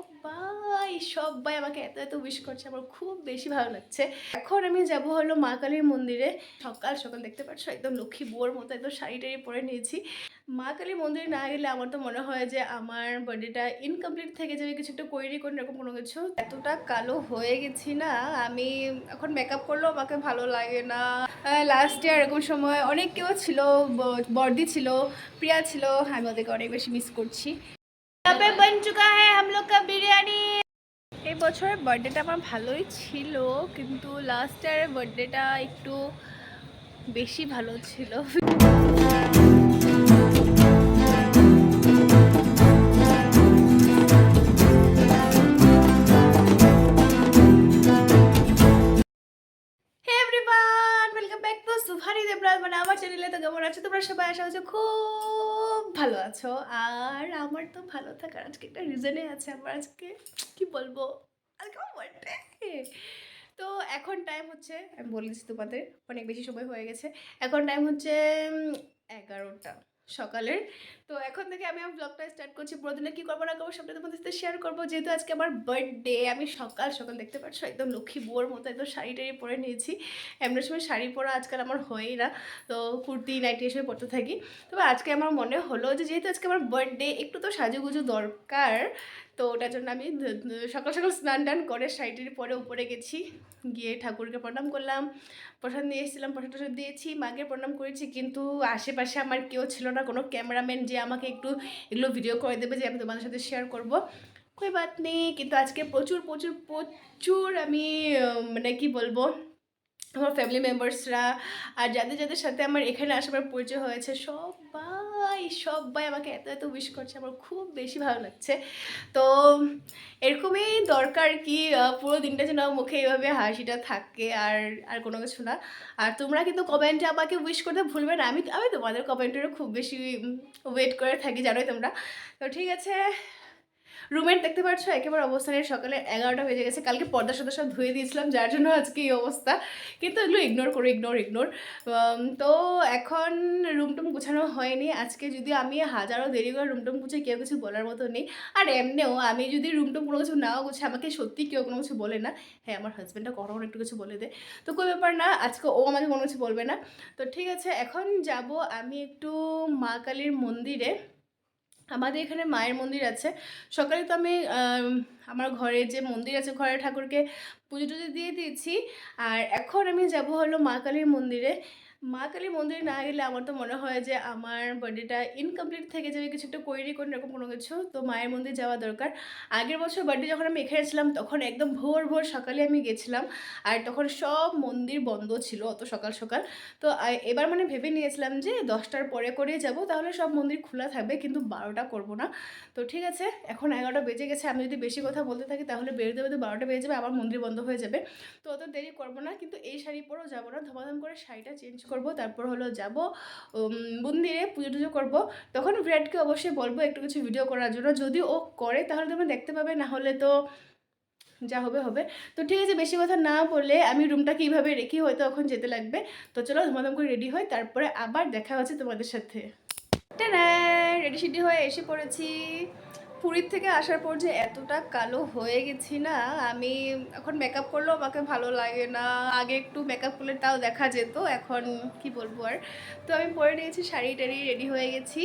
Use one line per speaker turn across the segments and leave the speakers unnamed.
সবাই সবাই আমাকে এত এত উইশ করছে, আমার খুব বেশি ভালো লাগছে। এখন আমি যাব হলো মা কালীর মন্দিরে। সকাল সকাল দেখতে পাচ্ছ, একদম লক্ষ্মী বোর মতো একদম শাড়ি টাড়ি পরে নিয়েছি। মা কালী মন্দিরে না গেলে আমার তো মনে হয় যে আমার বার্থডেটা ইনকমপ্লিট থেকে যাবে, কিছু একটা করি কোন এরকম কোনো কিছু। এতটা কালো হয়ে গেছি না, আমি এখন মেকআপ করলেও আমাকে ভালো লাগে না। লাস্ট ইয়ার এরকম সময় অনেক কেউ ছিল বর্দি ছিল, প্রিয়া ছিল, আমি ওদেরকে অনেক বেশি মিস করছি। यहाँ पे बन चुका है हम लोग का बिरयानी এই বছরের বার্থডেটা আমার ভালোই ছিল কিন্তু লাস্ট ইয়ারের বার্থডেটা একটু বেশি ভালো ছিল সুভারি দেবরাজ মানে আমার চ্যানেলে তো কেমন আছো? তোমরা সবাই আশা হচ্ছে খুব ভালো আছো। আর আমার তো ভালো থাকার আজকে একটা রিজনে আছে আমার আজকে, কি বলব? আজকে তো এখন টাইম হচ্ছে, আমি বলে দিচ্ছি তোমাদের, অনেক বেশি সময় হয়ে গেছে। এখন টাইম হচ্ছে এগারোটা। সকালের। তো এখন থেকে আমি আমার ব্লগটা স্টার্ট করছি। দিনে কী করব না করব সবটা তোমাদের সাথে শেয়ার করব। যেহেতু আজকে আমার বার্থডে আমি সকাল সকাল দেখতে পাচ্ছ, একদম লক্ষ্মী বোর মতো একদম শাড়ি টাড়ি পরে নিয়েছি। এমন সময় শাড়ি পরা আজকাল আমার হয়ই না, তো কুর্তি নাইটি এসে পরতে থাকি। তবে আজকে আমার মনে হলো যে, যেহেতু আজকে আমার বার্থডে একটু তো সাজুগুজু দরকার। তো ওটার জন্য আমি সকাল সকাল স্নান টান করে শাড়িটির পরে উপরে গেছি। গিয়ে ঠাকুরকে প্রণাম করলাম। প্রসাদ নিয়ে এসেছিলাম প্রসাদ টসাদ দিয়েছি। মাকে প্রণাম করেছি, কিন্তু আশেপাশে আমার কেউ ছিল না। কোনো ক্যামেরাম্যান যে আমাকে একটু এগুলো ভিডিও করে দেবে যে আমি তোমাদের সাথে শেয়ার করব। কই বাত নেই, কিন্তু আজকে প্রচুর প্রচুর প্রচুর আমি মানে কি বলব, আমার ফ্যামিলি মেম্বার্সরা আর যাদের যাদের সাথে আমার এখানে আসার পরিচয় হয়েছে সবাই সবাই আমাকে এত এত উইশ করছে, আমার খুব বেশি ভালো লাগছে। তো এরকমই দরকার কি পুরো দিনটা যেন মুখে এইভাবে হাসিটা থাকে আর আর কোনো কিছু না। আর তোমরা কিন্তু কমেন্টে আমাকে উইশ করতে ভুলবে না। আমি আমি তোমাদের কমেন্টেরও খুব বেশি ওয়েট করে থাকি, জানোই তোমরা। তো ঠিক আছে রুমের দেখতে পাচ্ছ, একেবারে অবস্থানের সকালে এগারোটা বেজে গেছে। কালকে পর্দা সদা সব ধুয়ে দিয়েছিলাম, যার জন্য আজকে এই অবস্থা। কিন্তু এগুলো ইগনোর করো ইগনোর ইগনোর তো এখন রুম টুম গুছানো হয়নি। আজকে যদি আমি হাজারো দেরি করে রুম টুম গুছে কেউ কিছু বলার মতো নেই। আর এমনিও আমি যদি রুম টুম কোনো কিছু নাও গুছে আমাকে সত্যি কেউ কোনো কিছু বলে না। হ্যাঁ আমার হাজব্যান্ডটা কখনো একটু কিছু বলে দেয় তো কোনো ব্যাপার না, আজকে ও আমাকে কোনো কিছু বলবে না। তো ঠিক আছে, এখন যাব আমি একটু মা কালীর মন্দিরে। আমাদের এখানে মায়ের মন্দির আছে। সকালে তো আমি আমার ঘরে যে মন্দির আছে, ঘরের ঠাকুরকে পুজো টুজো দিয়ে দিয়েছি। আর এখন আমি যাব হলো মা কালীর মন্দিরে। মা কালীর মন্দিরে না গেলে আমার তো মনে হয় যে আমার বার্থডেটা ইনকমপ্লিট থেকে যাবে, কিছু একটা করি কোনো এরকম কোনো কিছু। তো মায়ের মন্দির যাওয়া দরকার। আগের বছর বার্থডে যখন আমি এখানে ছিলাম, তখন একদম ভোর ভোর সকালে আমি গেছিলাম। আর তখন সব মন্দির বন্ধ ছিল অত সকাল সকাল। তো এবার মানে ভেবে নিয়েছিলাম যে দশটার পরে করে যাব, তাহলে সব মন্দির খোলা থাকবে, কিন্তু বারোটা করব না। তো ঠিক আছে, এখন এগারোটা বেজে গেছে। আমি যদি বেশি কথা বলতে থাকি, তাহলে বেরোতে বেরোতে বারোটা বেজে যাবে, আবার মন্দির বন্ধ হয়ে যাবে। তো অত দেরি করব না, কিন্তু এই শাড়ি পরেও যাব না। ধমাধম করে শাড়িটা চেঞ্জ করব, তারপর হলো যাব মন্দিরে পুজো টুজো করব। তখন বিরাটকে অবশ্যই বলব একটু কিছু ভিডিও করার জন্য। যদি ও করে, তাহলে তোমরা দেখতে পাবে, না হলে তো যা হবে হবে। তো ঠিক আছে, বেশি কথা না বলে আমি রুমটা কীভাবে রেখে হয়তো এখন যেতে লাগবে। তো চলো, ধমাধম করে রেডি হয় তারপরে আবার দেখা হচ্ছে তোমাদের সাথে। রেডি সেডি হয়ে এসে পড়েছি। পুরীর থেকে আসার পর যে এতটা কালো হয়ে গেছি না, আমি এখন মেকআপ করলেও আমাকে ভালো লাগে না। আগে একটু মেকআপ করলে তাও দেখা যেত, এখন কি বলব আর? তো আমি পরে নিয়েছি, শাড়ি টাড়ি রেডি হয়ে গেছি।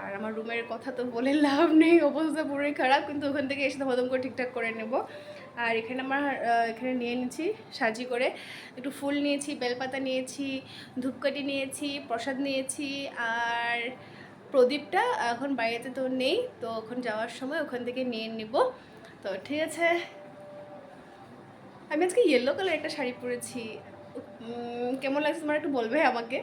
আর আমার রুমের কথা তো বলে লাভ নেই, অবস্থা পুরোই খারাপ, কিন্তু ওখান থেকে এসে ধমাধম করে ঠিকঠাক করে নেব। আর এখানে আমার এখানে নিয়ে নিয়েছি, সাজি করে একটু ফুল নিয়েছি, বেলপাতা নিয়েছি, ধূপকাঠি নিয়েছি, প্রসাদ নিয়েছি, আর প্রদীপটা, এখন বাড়িতে তো নেই, তো ওখানে যাওয়ার সময় ওখান থেকে নিয়ে নিব। তো ঠিক আছে। আমি আজকে ইয়েলো কালার একটা শাড়ি পরেছি। কেমন লাগছে তোমার একটু বলবে আমাকে?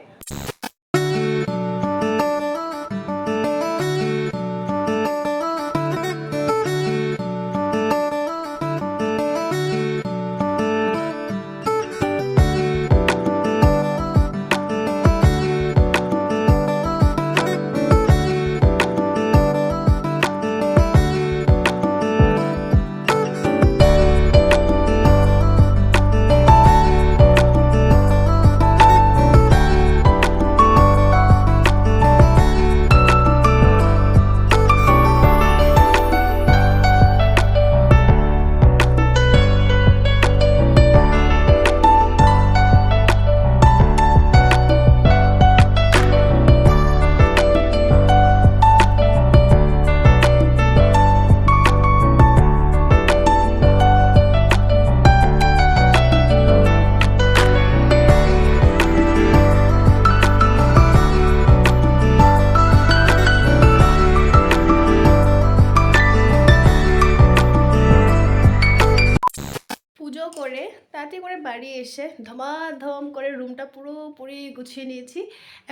এসে ধমাধম করে রুমটা পুরোপুরি গুছিয়ে নিয়েছি।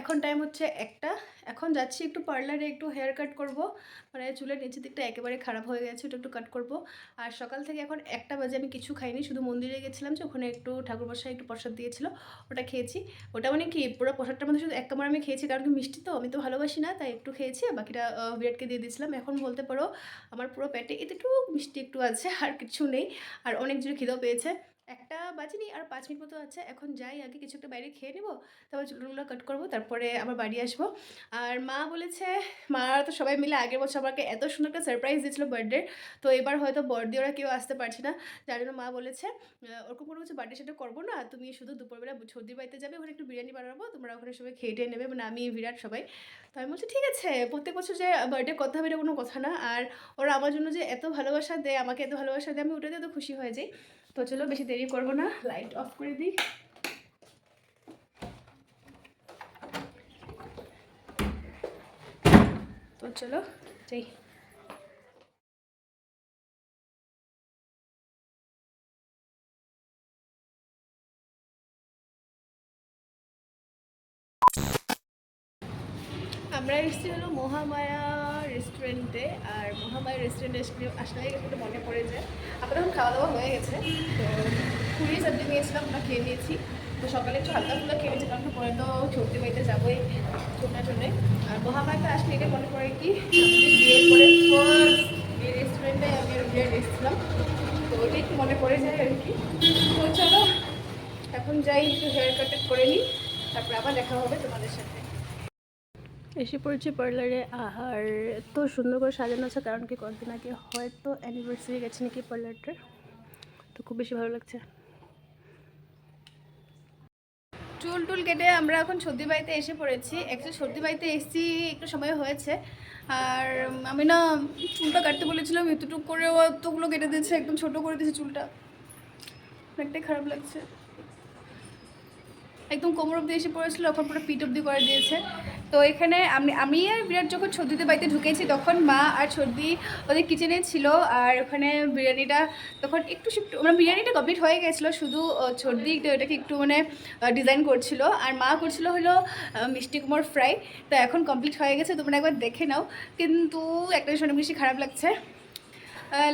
এখন টাইম হচ্ছে একটা। এখন যাচ্ছি একটু পার্লারে একটু হেয়ার কাট করব। মানে চুলের নিচের দিকটা একেবারে খারাপ হয়ে গেছে, ওটা একটু কাট করব। আর সকাল থেকে এখন একটা বাজে আমি কিছু খাইনি, শুধু মন্দিরে গেছিলাম যে ওখানে একটু ঠাকুর বসায় একটু প্রসাদ দিয়েছিল, ওটা খেয়েছি। ওটা মানে কি, পুরো প্রসাদটার মধ্যে শুধু এক কামড় আমি খেয়েছি, কারণ কি মিষ্টি তো, আমি তো ভালোবাসি না, তাই একটু খেয়েছি বাকিটা বিরাটকে দিয়ে দিয়েছিলাম। এখন বলতে পারো, আমার পুরো পেটে একটু মিষ্টি একটু আছে, আর কিছু নেই। আর অনেক জোরে খিদেও পেয়েছে। একটা বাজেনি আর পাঁচ মিনিট মতো আছে, এখন যাই আগে কিছু একটা বাইরে খেয়ে নেব, তারপর চুলগুলো কাট করব, তারপরে আবার বাড়ি আসব। আর মা বলেছে, মা তো সবাই মিলে আগের বছর আমাকে এত সুন্দর একটা সারপ্রাইজ দিয়েছিল বার্থডে তো এবার হয়তো বর্দি ওরা কেউ আসতে পারছে না। যার জন্য মা বলেছে ওরকম কোনো কিছু বার্থডে সেটা করব না, তুমি শুধু দুপুরবেলা সর্দির বাড়িতে যাবে, ওখানে একটু বিরিয়ানি বানাবো, তোমরা ওখানে সবাই খেয়ে টেয়ে নেবে মানে আমি, বিরাট সবাই। তো আমি বলছি, ঠিক আছে, প্রত্যেক বছর যে বার্থডে কথা হবে এটা কোনো কথা না। আর ওরা আমার জন্য যে এত ভালোবাসা দেয়, আমাকে এত ভালোবাসা দেয়, আমি ওটাতে এত খুশি হয়ে যাই। তো চলো বেশি দেরি করব না লাইট অফ করে দিই। তো চলো, যাই। আমরা এসেছি হলো মহামায়া রেস্টুরেন্টে আর মহামায়া রেস্টুরেন্টে আসলে একটু মনে পড়ে যে আপনার এখন খাওয়া দাওয়া হয়ে গেছে। তো পুরি সবজি নিয়েছিলাম, আমরা খেয়ে নিয়েছি। তো সকালে একটু হালকা ফুলকা খেয়ে নিয়েছি, কারণ পরে তো ছুটি বাড়িতে যাবোই ছোটার জন্যে আর মহামায়াতে আসলে এটা মনে পড়ে কি ফার্স্ট এই রেস্টুরেন্টে আমি বিয়ে এসেছিলাম তো ওইটা একটু মনে পড়ে যায় আর কি। তো চলো, এখন যাই, একটু হেয়ার কাট করে নিই। তারপরে আবার দেখা হবে তোমাদের সাথে। এসে পড়েছি পার্লারে। আর এত সুন্দর করে সাজানো আছে, কারণ কি কয়েকদিন আগে হয়তো অ্যানিভার্সারি গেছে নাকি পার্লারটার। তো খুব বেশি ভালো লাগছে। চুল টুল কেটে আমরা এখন সর্দি বাড়িতে এসে পড়েছি। অ্যাকচুয়ালি সর্দি বাড়িতে এসেছি, একটু সময় হয়েছে। আর আমি না চুলটা কাটতে বলেছিলাম, এতটুকু করে ও এতগুলো কেটে দিয়েছে, একদম ছোট করে দিয়েছে চুলটা। অনেকটাই খারাপ লাগছে। একদম কোমর অব্দি এসে পড়েছিল, এখন পুরো পিঠ অব্দি করে দিয়েছে। তো এখানে আমি আমি আর বিরাট যখন সর্দিতে বাড়িতে ঢুকেছি, তখন মা আর সর্দি ওদের কিচেনে ছিল আর ওখানে বিরিয়ানিটা তখন একটু মানে বিরিয়ানিটা কমপ্লিট হয়ে গেছিল, শুধু সর্দি এটাকে একটু মানে ডিজাইন করছিল। আর মা করছিল হলো মিষ্টি কুমড় ফ্রাই তো এখন কমপ্লিট হয়ে গেছে, তোমরা একবার দেখে নাও। কিন্তু একটা অনেক বেশি খারাপ লাগছে।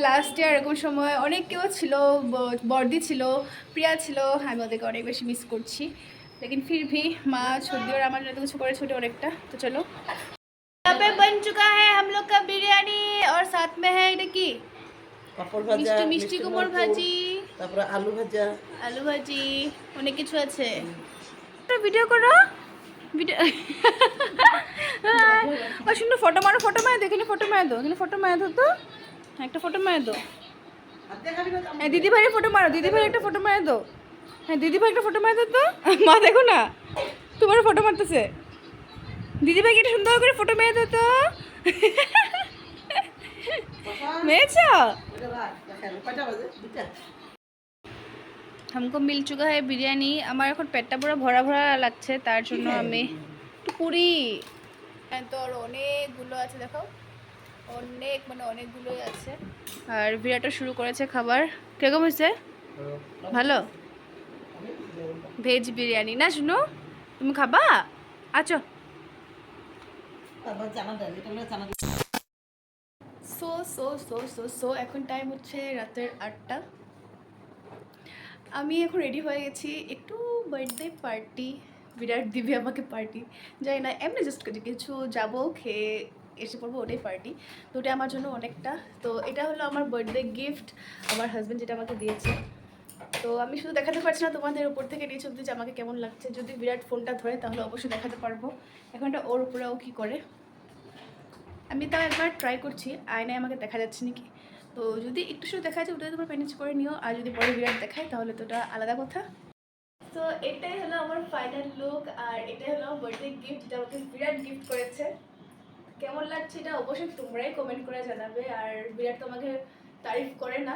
লাস্ট ইয়ার এরকম সময় অনেক কেউ ছিল বর্দি ছিল, প্রিয়া ছিল। আমি ওদেরকে অনেক বেশি মিস করছি। लेकिन फिर भी माँ छोटी और আমার জন্য কিছু করে ছোটে অনেকটা তো চলো यहाँ पे बन चुका है हम लोग का बिरयानी और साथ में है এটা কি
পাপড় ভাজা
মিষ্টি মিষ্টি কুমড়
মটর,
ভাজি
তারপরে আলু ভাজা
আলু ভাজি অনেক কিছু আছে ভিডিও করো ভিডিও ও শুনো ফটো মারো ফটো মারো এখানে ফটো মারো দো এখানে ফটো মারো তো হ্যাঁ, একটা ফটো মারো দো হ্যাঁ দিদি ভাইয়ের ফটো মারো দিদি ভাই একটা ফটো মারো দো হ্যাঁ দিদিভাই একটা ফটো মারতে তো? মা দেখো না। তোমার ফটো মারতেছে। দিদিভাইকে একটা সুন্দর করে ফটো মেরে তো। মেরেছ? হামকো মিল চুকা হয় বিরিয়ানি। আমার এখন পেটটা পুরো ভরা ভরা লাগছে তার জন্য আমি একটু পুরি। হ্যাঁ, তোর অনেকগুলো আছে দেখো। অনেক মানে অনেকগুলোই আছে। আর বিরাটও শুরু করেছে খাবার। কীরকম হয়েছে? ভালো? ভেজ বিরিয়ানি। না শুনো তুমি খাবা? আচ্ছা
চানা
so so so so so এখন টাইম হচ্ছে রাতের আটটা। আমি এখন রেডি হয়ে গেছি একটু বার্থডে পার্টি বিরাট দিবে আমাকে পার্টি যাই না এমনি জাস্ট কিছু যাব খেয়ে এসে পড়ব ওটাই পার্টি তো ওটা আমার জন্য অনেকটা। তো এটা হলো আমার বার্থডে গিফট আমার হাজব্যান্ড যেটা আমাকে দিয়েছে। তো আমি শুধু দেখাতে পারছি না তোমাদের উপর থেকে নিচে অব্দি যে আমাকে কেমন লাগছে। যদি বিরাট ফোনটা ধরে, তাহলে অবশ্যই দেখাতে পারব। এখন এটা ওর উপরে ও কী করে? আমি তাও একবার ট্রাই করছি, আয়নায় আমাকে দেখা যাচ্ছে নাকি? তো যদি একটু শুধু দেখা যায় ওটা তোমার ম্যানেজ করে নিও। আর যদি বড় বিরাট দেখায়, তাহলে তো ওটা আলাদা কথা। তো এটাই হলো আমার ফাইনাল লুক আর এটাই হলো আমার বার্থডে গিফট যেটা আমাকে বিরাট গিফট করেছে। কেমন লাগছে এটা অবশ্যই তোমরাই কমেন্ট করে জানাবে। আর বিরাট তোমাকে তারিফ করে না।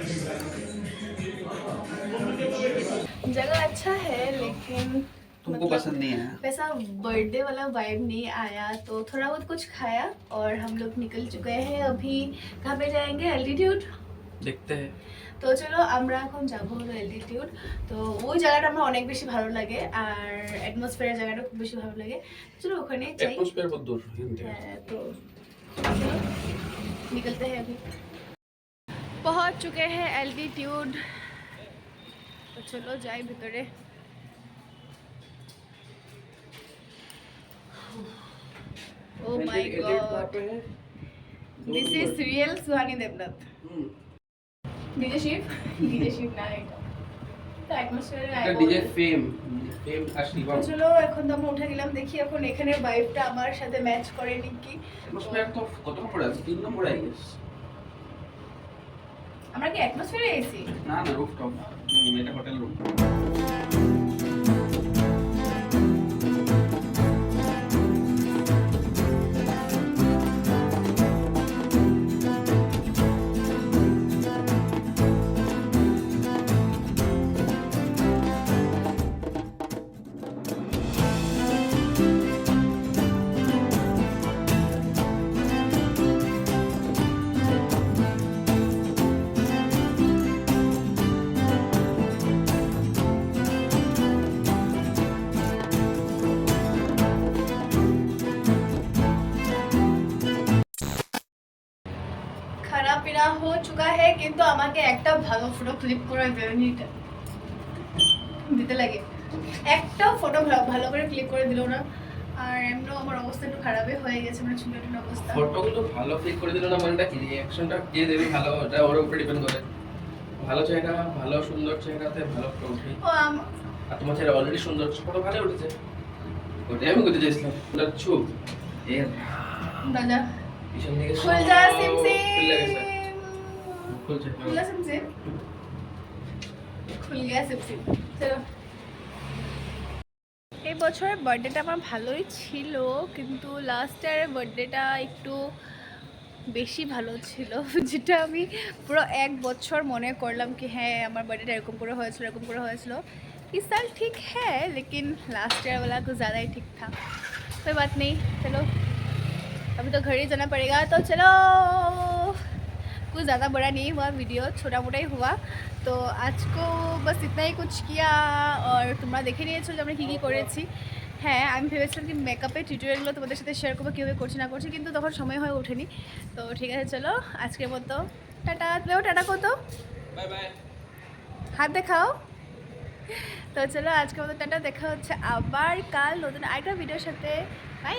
अच्छा है लेकिन
तुमको पसंद नहीं आया
वैसा बर्थडे वाला वाइब नहीं आया तो थोड़ा बहुत कुछ खाया और हम लोग निकल चुके हैं अभी कहाँ पे जाएंगे एल्टीट्यूड
দেখতে हैं
তো চলো আমরা এখন যাবো হলো এলটিটিউড তো ওই জায়গাটা আমার অনেক বেশি ভালো লাগে আর অ্যাটমসফিয়ারের জায়গাটা খুব বেশি ভালো লাগে চলো ওখানে যাই
एटमॉस्फेयर बहुत दूर हिंदी
হ্যাঁ, তো চলো, निकलते हैं अभी पहुंच चुके हैं एल्टीट्यूड তো চলো যাই ভিতরে। ও my God this is real Suhani Debnath DJ Shiv DJ Shiv না এটা। তো অ্যাটমসফিয়ারের
এটা ডিজে ফেম ফেম আর শিবম
চলো এখন তো আমরা উঠে গেলাম দেখি এখন এখানে ভাইবটা আমার সাথে ম্যাচ করে নাকি।
এটমসফিয়ার তো কত পড়ে আছে? তিন নম্বরে আই গেস
আমরা কি অ্যাটমসফিয়ারে এসি
না না রুফটপ এটা হোটেল রুম
খানা হো চুকা কিন্তু আমাকে একটা ভালো ফটো ক্লিক করে দেয়নি এটা দিতে লাগে। একটা ফটো ভালো করে ক্লিক করে দিল না। আর এমনিও আমার অবস্থা একটু খারাপই হয়ে গেছে মানে চুলের টুলের অবস্থা।
ফটোগুলো ভালো ক্লিক করে দিল না মানেটা কি? রিঅ্যাকশনটা কে দেবে ভালো? ওটা ওর উপরে ডিপেন্ড করে। ভালো চেহারা ভালো সুন্দর চেহারাতে ভালো ফটো উঠে।
ও
আর তোমার চেহারা অলরেডি সুন্দর ফটো ভালো উঠেছে। ওটাই আমি করতে চাইছিলাম। ওটা
দাদা।
পিছন দিকে
খুল যা সিম
খুলে গেছে
সিম
খুলছে
खुला सिम सिम খুল গিয়া সিম সিম চলো এই বছরের বার্থডেটা আমার ভালোই ছিল কিন্তু লাস্ট ইয়ারের বার্থডেটা একটু বেশি ভালো ছিল যেটা আমি পুরো এক বছর মনে করলাম কি হ্যাঁ আমার বার্থডেটা এরকম করে হয়েছিল এরকম করে হয়েছিল इस साल ठीक है लेकिन लास्ट ईयर वाला कुछ ज़्यादा ही ठीक था कोई बात नहीं चलो अभी तो घर ही जाना पड़ेगा तो चलो कुछ ज़्यादा बड़ा नहीं हुआ वीडियो छोटा मोटा ही हुआ তো আজকেও বাস ইতনাই কুছ কিয়া আর তোমরা দেখে নিয়েছো যে আমরা কী কী করেছি হ্যাঁ আমি ভেবেছিলাম কি মেকআপের টিউটোরিয়ালগুলো তোমাদের সাথে শেয়ার করবো কীভাবে করছি না করছি কিন্তু তখন সময় হয়ে ওঠেনি তো ঠিক আছে চলো আজকের মতো টাটা তুমিও টাটা কত
বাই বাই
হাত দেখাও তো চলো আজকের মতো টাটা দেখা হচ্ছে আবার কাল নতুন আরেকটা ভিডিওর সাথে বাই